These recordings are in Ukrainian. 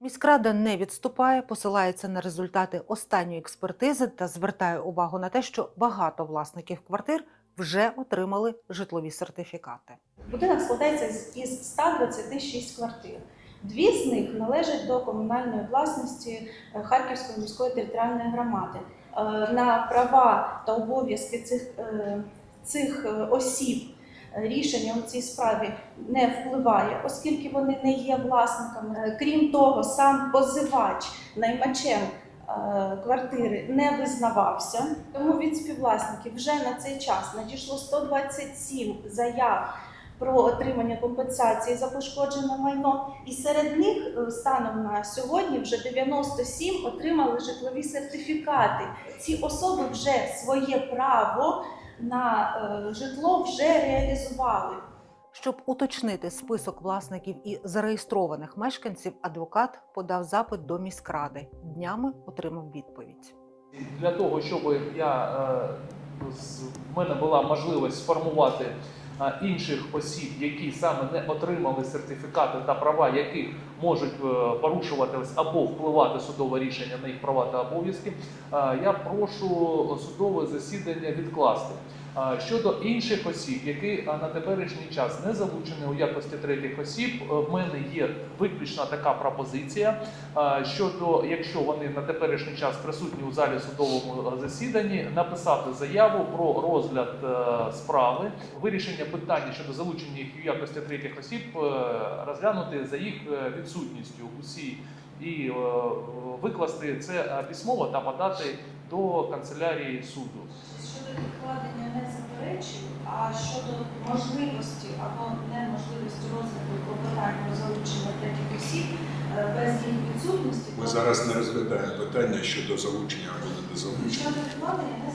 Міськрада не відступає, посилається на результати останньої експертизи та звертає увагу на те, що багато власників квартир вже отримали житлові сертифікати. Будинок складається із 126 квартир. Дві з них належать до комунальної власності е, Харківської міської територіальної громади. Е, На права та обов'язки цих, е, цих осіб рішення у цій справі не впливає, оскільки вони не є власниками. Е, Крім того, сам позивач наймачем е, квартири не визнавався. Тому від співвласників вже на цей час надійшло 127 заяв про отримання компенсації за пошкоджене майно, і серед них е, станом на сьогодні вже 97 отримали житлові сертифікати. Ці особи вже своє право на е, житло вже реалізували. Щоб уточнити список власників і зареєстрованих мешканців, адвокат подав запит до міськради. Днями отримав відповідь. Для того, щоб я, е, в мене була можливість сформувати інших осіб, які саме не отримали сертифікати та права, яких можуть порушуватись порушувати або впливати судове рішення на їх права та обов'язки, е, я прошу судове засідання відкласти. Щодо інших осіб, які на теперішній час не залучені у якості третіх осіб, е, в мене є виключно така пропозиція. Щодо, якщо вони на теперішній час присутні у залі судовому е, засіданні, написати заяву про розгляд е, справи, вирішення питання щодо залучення їх у якості третіх осіб, розглянути за їх відсутністю усі і викласти це письмово та подати до канцелярії суду. Щодо відкладення заперечую, а щодо можливості або неможливості розгляду клопотань про залучення третіх осіб е, без їх відсутності, Ми зараз не розглядаємо питання щодо залучення або недозалучення. щодо відкладення не.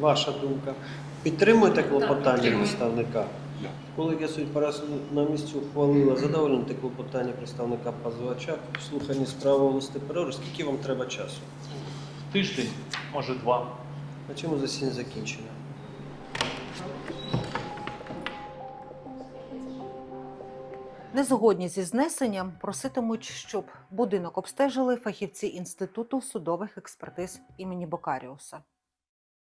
Ваша думка. Підтримуєте клопотання представника? Да. Колегія судді Парасу на місці ухвалила задовольнити клопотання представника позивача в слуханні справи оголосити перерву. Скільки вам треба часу? Тиждень, може два. На чому засідання закінчено? Незгодні зі знесенням проситимуть, щоб будинок обстежили фахівці інституту судових експертиз імені Бокаріуса.